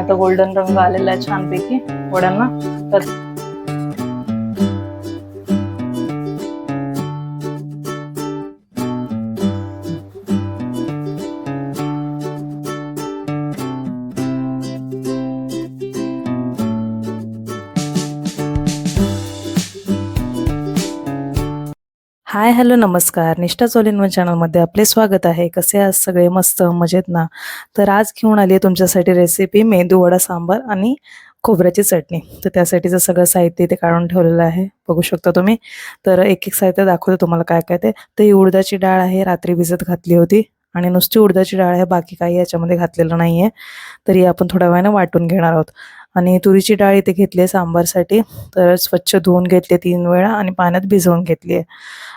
आता गोल्डन रंग आलेला आहे छानपैकी वड्यांना. तर हॅलो नमस्कार. निष्ठा चोलिन चॅनलमध्ये आपले स्वागत आहे. कसे आज सगळे? मस्त मजेत ना? तर आज घेऊन आली आहे तुमच्यासाठी रेसिपी मेंदू वडा सांबार आणि खोबऱ्याची चटणी. तर त्यासाठीचं सगळं साहित्य इथे काढून ठेवलेलं आहे बघू शकता तुम्ही. तर एक एक साहित्य दाखवते तुम्हाला काय काय ते. तर ही उडदाची डाळ आहे रात्री भिजत घातली होती. आणि नुसती उडदाची डाळ आहे बाकी काही याच्यामध्ये घातलेलं नाही आहे तरी आपण थोड्या वेळानं वाटून घेणार आहोत. आणि तुरीची डाळ इथे घेतली आहे सांबारसाठी. तर स्वच्छ धुवून घेतली तीन वेळा आणि पाण्यात भिजवून घेतली आहे.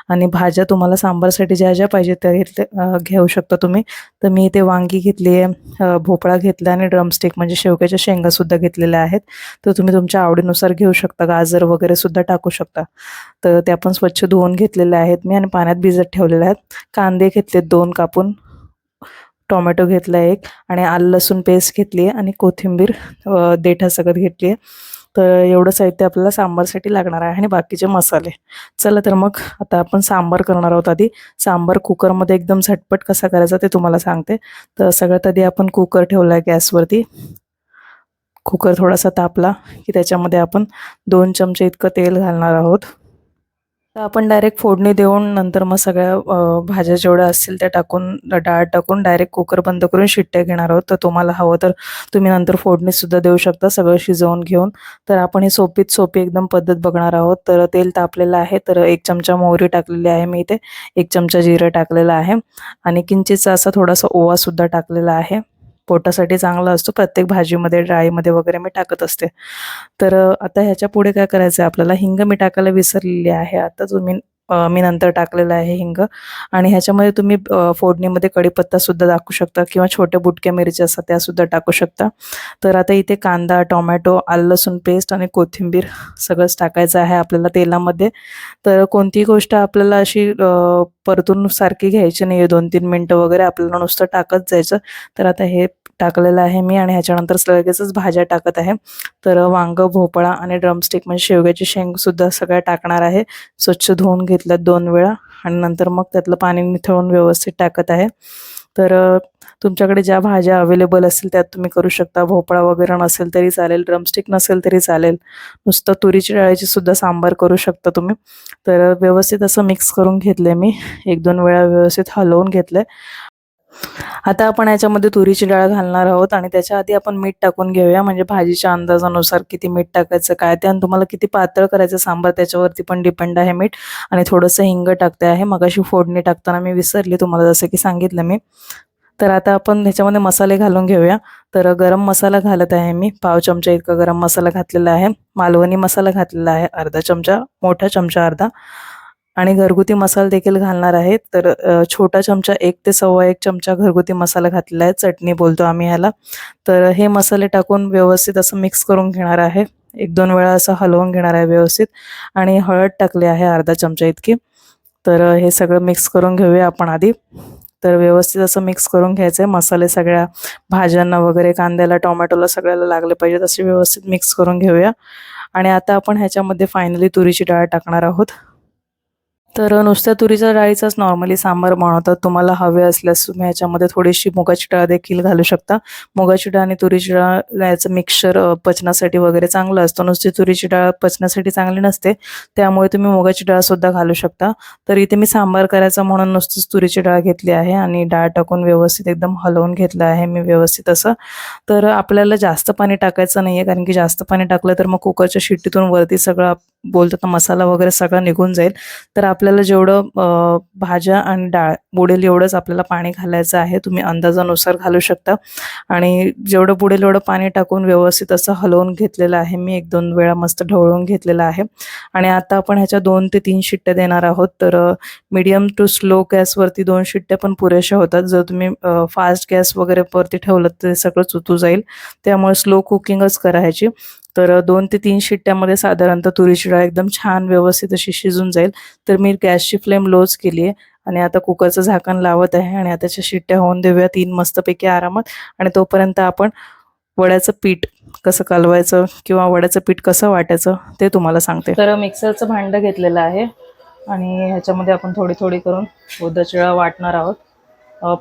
आणि भाज्या तुम्हाला सांबारसाठी ज्या ज्या पाहिजे त्या घेतल्या घेऊ शकता तुम्ही. तर मी इथे वांगी घेतली आहे भोपळा घेतला आणि ड्रमस्टिक म्हणजे शेवग्याच्या शेंगासुद्धा घेतलेल्या आहेत. तर तुम्ही तुमच्या आवडीनुसार घेऊ शकता गाजर वगैरे सुद्धा टाकू शकता. तर त्या पण स्वच्छ धुवून घेतलेल्या आहेत मी आणि पाण्यात भिजत ठेवलेल्या आहेत. कांदे घेतलेत दोन कापून. टोमॅटो घेतला एक आणि आल लसूण पेस्ट घेतली आहे आणि कोथिंबीर देठा देठासकट घेतली आहे. तर एवढं साहित्य आपल्याला सांबारसाठी लागणार आहे आणि बाकीचे मसाले. चला तर मग आता आपण सांबार करणार आहोत आधी. सांबार कुकरमध्ये एकदम झटपट कसा करायचा ते तुम्हाला सांगते. तर सगळ्यात आधी आपण कुकर ठेवला आहे गॅसवरती. कुकर थोडासा तापला की त्याच्यामध्ये आपण दोन चमचे इतकं तेल घालणार आहोत. तर आपण डायरेक्ट फोडणी देऊन नंतर मग सगळ्या भाज्या जेवढ्या असतील त्या टाकून डाळ टाकून डायरेक्ट कुकर बंद करून शिट्ट्या घेणार आहोत. तर तुम्हाला हवं तर तुम्ही नंतर फोडणीसुद्धा देऊ शकता सगळं शिजवून घेऊन. तर आपण ही सोपीत सोपी एकदम पद्धत बघणार आहोत. तर तेल तापलेलं आहे. तर एक चमचा मोहरी टाकलेली आहे मी इथे. एक चमचा जिरं टाकलेलं आहे. आणि किंचितचा असा थोडासा ओवासुद्धा टाकलेला आहे. पोटासाठी चांगला असतो. प्रत्येक भाजीमध्ये डाळीमध्ये वगैरे मी टाकत असते. तर आता ह्याच्या पुढे काय करायचं आहे आपल्याला? हिंग मी टाकायला विसरलेली आहे. आता तुम्ही मी नंतर टाकलेलं आहे हिंग. आणि ह्याच्यामध्ये तुम्ही फोडणीमध्ये कढीपत्ता सुद्धा टाकू शकता किंवा छोटे बुटक्या मिरच्या असतात त्या सुद्धा टाकू शकता. तर आता इथे कांदा टोमॅटो आलं लसूण पेस्ट आणि कोथिंबीर सगळंच टाकायचं आहे आपल्याला तेलामध्ये. तर कोणतीही गोष्ट आपल्याला अशी परतून सारखी घ्यायची नाही आहे दोन तीन मिनटं वगैरे आपल्याला नुसतं टाकत जायचं. तर आता हे टाकलेलं आहे मी आणि ह्याच्यानंतर लगेचच भाज्या टाकत आहे. तर वांग भोपळा आणि ड्रमस्टिक म्हणजे शेवग्याची शेंगसुद्धा सगळ्या टाकणार आहे. स्वच्छ धुवून घेतल्यात दोन वेळा आणि नंतर मग त्यातलं पाणी निथळून व्यवस्थित टाकत आहे. तर तुमच्याकडे ज्या भाज्या अवेलेबल असतील त्यात तुम्ही करू शकता. भोपळा वगैरे नसेल तरी चालेल ड्रमस्टिक नसेल तरी चालेल. नुसतं तुरीची डाळीची सुद्धा सांबार करू शकता तुम्ही. तर व्यवस्थित असं मिक्स करून घेतले मी. एक दोन वेळा व्यवस्थित हलवून घेतलंय. आता आपण याच्यामध्ये तुरीची डाळ घालणार आहोत आणि त्याच्या आधी आपण मीठ टाकून घेऊया. म्हणजे भाजीच्या अंदाजानुसार किती मीठ टाकायचं काय ते आणि तुम्हाला किती पातळ करायचं सांबार त्याच्यावरती पण डिपेंड आहे मीठ. आणि थोडंसं हिंग टाकते आहे. मग अशी फोडणी टाकताना मी विसरली तुम्हाला जसं की सांगितलं मी. तर आता आपण ह्याच्यामध्ये मसाले घालून घेऊया. तर गरम मसाला घालत आहे मी. पाव चमचा इतका गरम मसाला घातलेला आहे. मालवणी मसाला घातलेला आहे. अर्धा चमचा मोठा चमचा अर्धा. आणि घरगुती मसाला देखील घालणार आहे तर छोटा चमचा एक ते सव्वा एक चमचा घरगुती मसाला घातलेला आहे. चटणी बोलतो आम्ही ह्याला. तर हे मसाले टाकून व्यवस्थित असं मिक्स करून घेणार आहे. एक दोन वेळा असं हलवून घेणार आहे व्यवस्थित. आणि हळद टाकली आहे अर्धा चमचा इतकी. तर हे सगळं मिक्स करून घेऊया आपण आधी. तर व्यवस्थित असं मिक्स करून घ्यायचं आहे मसाले सगळ्या भाज्यांना वगैरे कांद्याला टोमॅटोला सगळ्याला लागले पाहिजेत असे व्यवस्थित मिक्स करून घेऊया. आणि आता आपण ह्याच्यामध्ये फायनली तुरीची डाळ टाकणार आहोत. तर नुसत्या तुरीच्या डाळीचाच नॉर्मली सांबार बनवतात तुम्हाला हवे असल्यास तुम्ही ह्याच्यामध्ये थोडीशी मुगाची डाळ देखील घालू शकता. मुगाची डाळ आणि तुरीची डाळ याचं मिक्सचर पचनासाठी वगैरे चांगलं असतं. नुसती तुरीची डाळ पचनासाठी चांगली नसते. त्यामुळे तुम्ही मुगाची डाळ सुद्धा घालू शकता. तर इथे मी सांबार करायचा म्हणून नुसतीच तुरीची डाळ घेतली आहे आणि डाळ टाकून व्यवस्थित एकदम हलवून घेतलं आहे मी व्यवस्थित असं. तर आपल्याला जास्त पाणी टाकायचं नाही आहे कारण की जास्त पाणी टाकलं तर मग कुकरच्या शिट्टीतून वरती सगळं बोलतात ना मसाला वगैरे सगळा निघून जाईल. तर आपल्याला जेवढं भाज्या आणि डाळ बुडेल एवढंच आपल्याला पाणी घालायचं आहे. तुम्ही अंदाजानुसार घालू शकता. आणि जेवढं बुडेल एवढं पाणी टाकून व्यवस्थित असं हलवून घेतलेलं आहे. मी एक दोन वेळा मस्त ढवळून घेतलेलं आहे. आणि आता आपण ह्याच्या दोन ते तीन शिट्ट्या देणार आहोत. तर मीडियम टू स्लो गॅसवरती दोन शिट्ट्या पण पुरेशा होतात. जर तुम्ही फास्ट गॅस वगैरे वरती ठेवलं तर ते सगळं चुतू जाईल. त्यामुळे स्लो कुकिंगच करायची. तर दोन ते तीन शिट्ट्यामध्ये साधारणतः तुरीची डाळ एकदम छान व्यवस्थित अशी शिजून जाईल. तर मी गॅसची फ्लेम लोच केली आहे आणि आता कुकरचं झाकण लावत आहे आणि आता शिट्ट्या होऊन देऊया तीन मस्तपैकी आरामात. आणि तोपर्यंत आपण वड्याचं पीठ कसं कालवायचं किंवा वड्याचं पीठ कसं वाटायचं ते तुम्हाला सांगते. तर मिक्सरचं भांडं घेतलेलं आहे आणि ह्याच्यामध्ये आपण थोडी थोडी करून उडदाची वाटणार आहोत.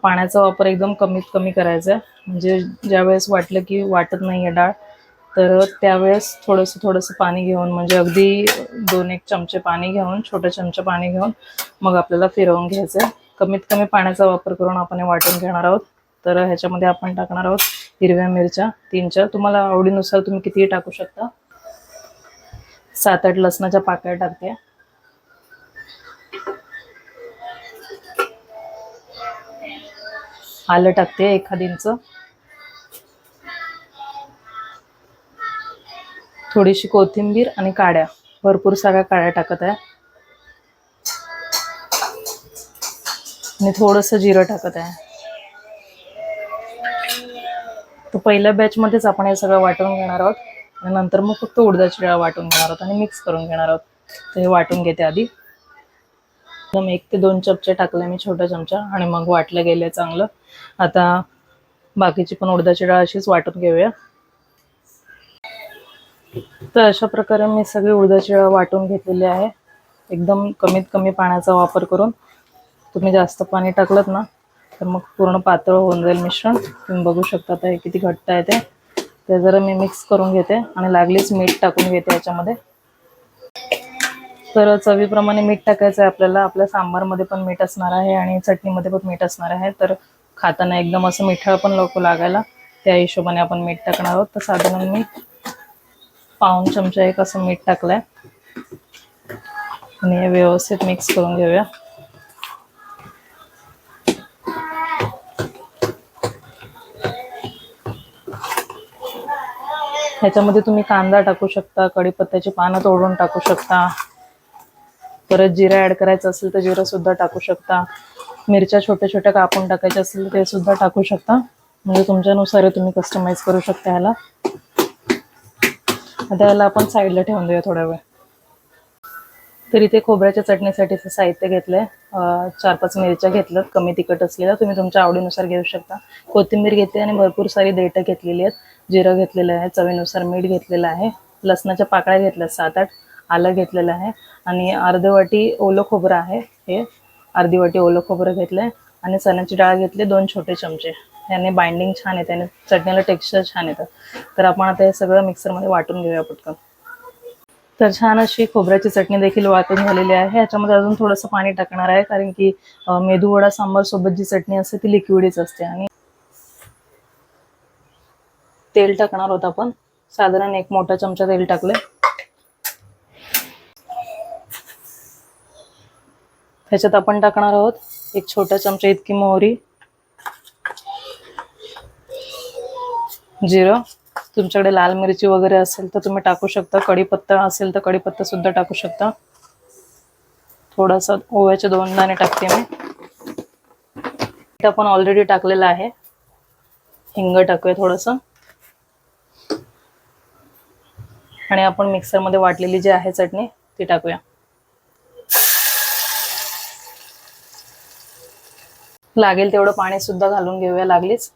पाण्याचा वापर एकदम कमीत कमी करायचा आहे. म्हणजे ज्यावेळेस वाटलं की वाटत नाही आहे डाळ तर त्यावेळेस थोडंसं थोडंसं पाणी घेऊन म्हणजे अगदी दोन एक चमचे पाणी घेऊन छोटे चमचे पाणी घेऊन मग आपल्याला फिरवून घ्यायचं. आहे कमीत कमी पाण्याचा वापर करून आपण हे वाटून घेणार आहोत. तर ह्याच्यामध्ये आपण टाकणार आहोत हिरव्या मिरच्या. तीन चार तुम्हाला आवडीनुसार तुम्ही कितीही टाकू शकता. सात आठ लसणाच्या पाकळ्या टाकते. आलं टाकते एखादींचं. थोडीशी कोथिंबीर आणि काड्या. भरपूर सगळ्या काड्या टाकत आहे. आणि थोडंसं जिरं टाकत आहे. तर पहिल्या बॅचमध्येच आपण हे सगळं वाटून घेणार आहोत. आणि नंतर मग फक्त उडदाची डाळ वाटून घेणार आहोत आणि मिक्स करून घेणार आहोत. तर हे वाटून घेते आधी. एकदम एक ते दोन चमचे टाकले मी छोटा चमचा आणि मग वाटलं गेले चांगलं. आता बाकीची पण उडदाची डाळ अशीच वाटून घेऊया. तर अशा प्रकारे मी सगळी उडदाची डाळ वाटून घेतलेली आहे. एकदम कमीत कमी पाण्याचा वापर करून. तुम्ही जास्त पाणी टाकलं ना तर मग पूर्ण पातळ होऊन जाईल मिश्रण. तुम्ही बघू शकता आता हे किती घट्ट आहे ते. ते जरा मी मिक्स करून घेते आणि लागलीच मीठ टाकून घेते याच्यामध्ये. तर चवीप्रमाणे मीठ टाकायचं आहे आपल्याला. आपल्या सांबारमध्ये पण मीठ असणार आहे आणि चटणीमध्ये पण मीठ असणार आहे. तर खाताना एकदम असं मिठाळ पण लोक लागायला त्या हिशोबाने आपण मीठ टाकणार आहोत. तर साधारण मी पाऊन चमचा एक असं मीठ टाकलंय. आणि हे व्यवस्थित मिक्स करून घेऊया. ह्याच्यामध्ये तुम्ही कांदा टाकू शकता कढीपत्त्याची पानं तोडून टाकू शकता. परत जिरा ऍड करायचं असेल तर जिरं सुद्धा टाकू शकता. मिरच्या छोट्या छोट्या कापून टाकायच्या असेल ते सुद्धा टाकू शकता. म्हणजे तुमच्यानुसार तुम्ही कस्टमाइज करू शकता ह्याला. त्याला आपण साईडला ठेवून देऊया थोडा वेळ. तर इथे खोबऱ्याच्या चटणीसाठीचं साहित्य घेतलंय. चार पाच मिरच्या घेतल्यात कमी तिखट असलेल्या. तुम्ही तुमच्या आवडीनुसार घेऊ शकता. कोथिंबीर घेते आणि भरपूर सारी देठं घेतलेली आहेत. जिरं घेतलेलं आहे चवीनुसार मीठ घेतलेलं आहे. लसणाच्या पाकळ्या घेतल्या सात आठ आलं घेतलेलं आहे. आणि अर्धी वाटी ओलं खोबरं आहे हे. अर्धी वाटी ओलं खोबरं घेतलंय. आणि चण्याची डाळ घेतली दोन छोटे चमचे. याने बाइंडिंग छान येते आणि चटणीला टेक्स्चर छान येतं तर आपण आता हे सगळं मिक्सरमध्ये वाटून घेऊया पटकन. तर छान अशी खोबऱ्याची चटणी देखील वाटून झालेली आहे. याच्यामध्ये अजून थोडंसं पाणी टाकणार आहे कारण की मेदू वडा सांबार सोबत जी चटणी असते ती लिक्विडच असते. आणि तेल टाकणार होत आपण. साधारण एक मोठा चमचा तेल टाकले त्याच्यात आपण टाकणार आहोत एक छोटा चमचा इतकी मोहरी. जिरं. तुमच्याकडे लाल मिरची वगैरे असेल तर तुम्ही टाकू शकता. कढीपत्ता असेल तर कढीपत्ता सुद्धा टाकू शकता. थोडासा ओव्याचे दोन दाणे टाकते मी. आपण ऑलरेडी टाकलेलं आहे. हिंग टाकूया थोडंसं. आणि आपण मिक्सरमध्ये वाटलेली जी आहे चटणी ती टाकूया. लागेल तेवढं पाणी सुद्धा घालून घेऊया लागलीच.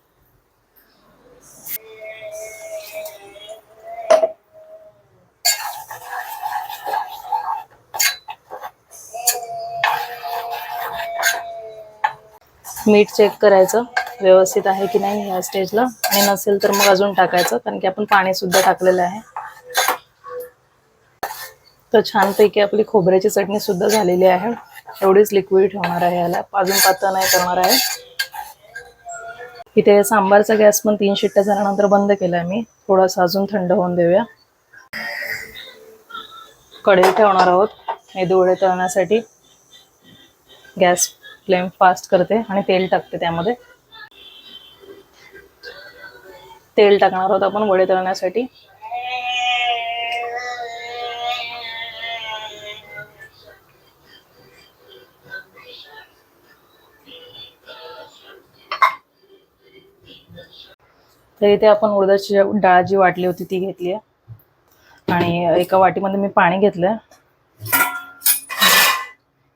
मीठ चेक करायचं व्यवस्थित आहे की नाही या स्टेजला आणि नसेल तर मग अजून टाकायचं कारण की आपण पाणी सुद्धा टाकलेलं आहे. तर छानपैकी आपली खोबऱ्याची चटणी सुद्धा झालेली आहे. एवढीच लिक्विड ठेवणार आहे याला. अजून पातळ नाही करणार आहे. इथे सांबारचा गॅस पण तीन शिट्ट्या झाल्यानंतर बंद केलाय मी. थोडासा अजून थंड होऊन देऊया. कढई ठेवणार आहोत. हे मेदूवडे तळण्यासाठी. गॅस फ्लेम फास्ट करते आणि तेल टाकते त्यामध्ये. तेल टाकणार आहोत आपण वडे तळण्यासाठी. तर इथे आपण उडदाची डाळ जी वाटली होती ती घेतली आहे. आणि एका वाटीमध्ये मी पाणी घेतलं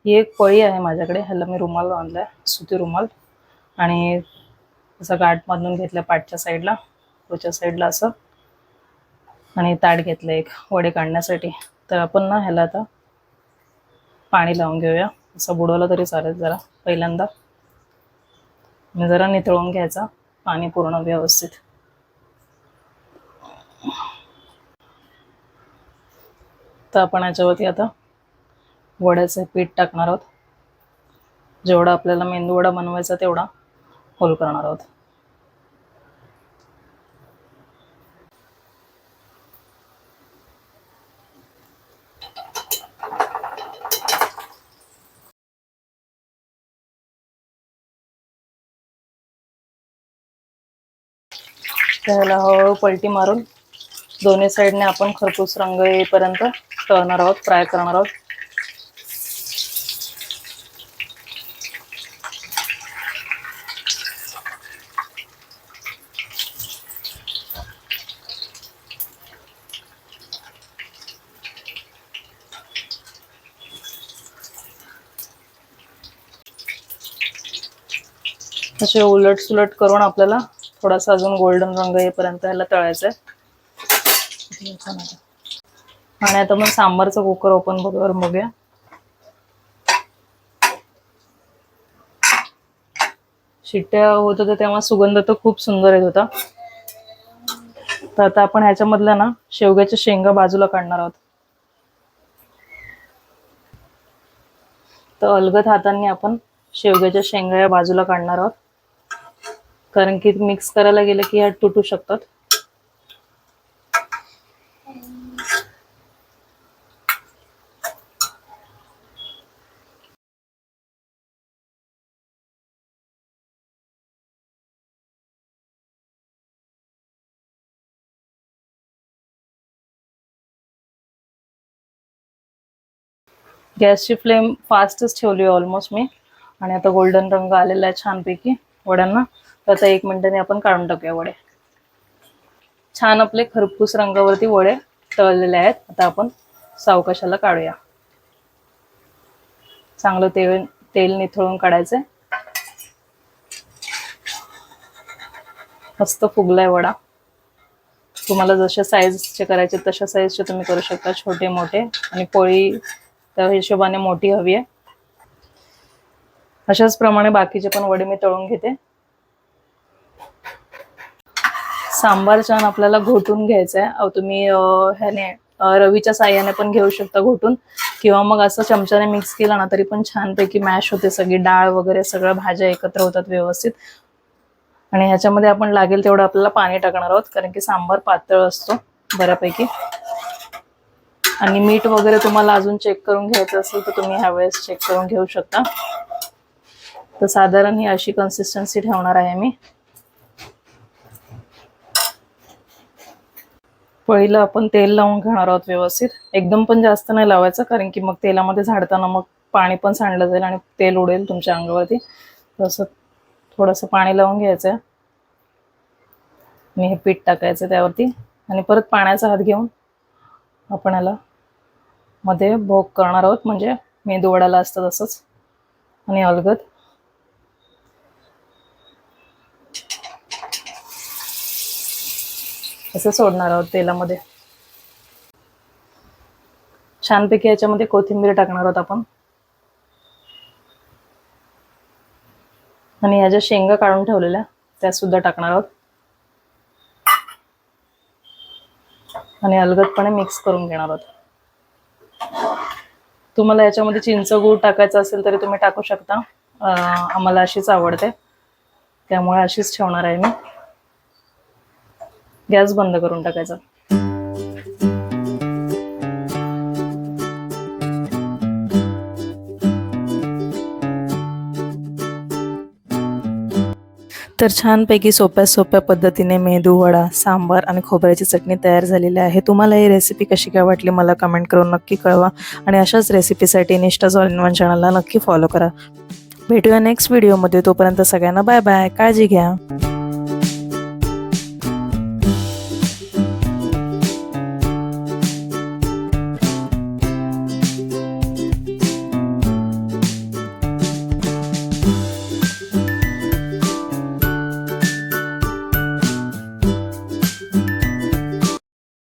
ही एक पळी आहे माझ्याकडे. ह्याला मी रुमाल बांधलाय सुती रुमाल. आणि असं गाठ बांधून घेतलं पाठच्या साईडला पुढच्या साईडला असं. आणि ताट घेतलं एक वडे काढण्यासाठी. तर आपण ना ह्याला आता पाणी लावून घेऊया. असं बुडवलं तरी चालेल जरा पहिल्यांदा. जरा नितळून घ्यायचा पाणी पूर्ण व्यवस्थित. तर आपण याच्यावरती आता वड्याचं पीठ टाकणार आहोत. जेवढा आपल्याला मेंदू वडा बनवायचा तेवढा होल करणार आहोत. त्याला हळूहळू पलटी मारून दोन्ही साईडने आपण खरपूस रंग येईपर्यंत तळणार आहोत फ्राय करणार आहोत. असे उलट सुलट करून आपल्याला थोडासा अजून गोल्डन रंग येईपर्यंत ह्याला तळायचं आहे आणि आता मग सांबारचा कुकर ओपन बरोबर बघूया. शिट्ट्या होत होत्या तेव्हा सुगंध तर खूप सुंदर येत होता. तर आता आपण ह्याच्यामधल्या ना शेवग्याच्या शेंगा बाजूला काढणार आहोत. तर अलगद हातांनी आपण शेवग्याच्या शेंगा या बाजूला काढणार आहोत. कारण की मिक्स करायला गेलं की ह्या तुटू शकतात. गॅसची फ्लेम फास्टच ठेवली ऑलमोस्ट मी. आणि आता गोल्डन रंग आलेला आहे छानपैकी वड्यांना. तर आता एक मिनिटाने आपण काढून टाकूया वडे. छान आपले खरपूस रंगावरती वडे तळलेले आहेत. आता आपण सावकाशाला काढूया. चांगलं तेल तेल निथळून काढायचंय. मस्त फुगलाय वडा. तुम्हाला जशा साईजचे करायचे तशा साईजचे तुम्ही करू शकता. छोटे मोठे. आणि पोळी त्या हिशोबाने मोठी हवी आहे. अशाच प्रमाणे बाकीचे पण वडे मी तळून घेते. सांबार छान आपल्याला घोटून घ्यायचं आहे तुम्ही ह्याने रवीच्या साह्याने पण घेऊ शकता घोटून. किंवा मग असं चमच्याने मिक्स केला ना तरी पण छानपैकी मॅश होते सगळी. डाळ वगैरे सगळ्या भाज्या एकत्र होतात व्यवस्थित. आणि ह्याच्यामध्ये आपण लागेल तेवढं आपल्याला पाणी टाकणार आहोत कारण की सांबार पातळ असतो बऱ्यापैकी. आणि मीठ वगैरे तुम्हाला अजून चेक करून घ्यायचं असेल तर तुम्ही ह्या वेळेस चेक करून घेऊ शकता. तर साधारण ही अशी कन्सिस्टन्सी ठेवणार आहे मी. पहिलं आपण तेल लावून घेणार आहोत व्यवस्थित. एकदम पण जास्त नाही लावायचं कारण की मग तेलामध्ये झाडताना मग पाणी पण सांडलं जाईल आणि तेल उडेल तुमच्या अंगावरती. तसं थोडंसं पाणी लावून घ्यायचं. आहे आणि हे पीठ टाकायचं त्यावरती. आणि परत पाण्याचा हात घेऊन आपण याला मध्ये भोग करणार आहोत. म्हणजे मेदू वडाला असतं तसंच. आणि अलगद असं सोडणार आहोत तेलामध्ये. छानपैकी याच्यामध्ये कोथिंबीर टाकणार आहोत आपण. आणि ह्या ज्या शेंगा काढून ठेवलेल्या त्या सुद्धा टाकणार आहोत. आणि अलगदपणे मिक्स करून घेणार आहोत. तुम्हाला याच्यामध्ये चिंच गूळ टाकायचं असेल तरी तुम्ही टाकू शकता. आम्हाला अशीच आवडते. त्यामुळे अशीच ठेवणार आहे मी. गॅस बंद करून टाकायचा. तर छानपैकी सोप्या सोप्या पद्धतीने मेदू वडा सांबार आणि खोबऱ्याची चटणी तयार झालेली आहे. तुम्हाला ही रेसिपी कशी काय वाटली मला कमेंट करून नक्की कळवा आणि अशाच रेसिपीसाठी निष्ठाज ऑल इन वन चॅनलला नक्की फॉलो करा. भेटूया नेक्स्ट व्हिडिओमध्ये तोपर्यंत सगळ्यांना बाय बाय काळजी घ्या.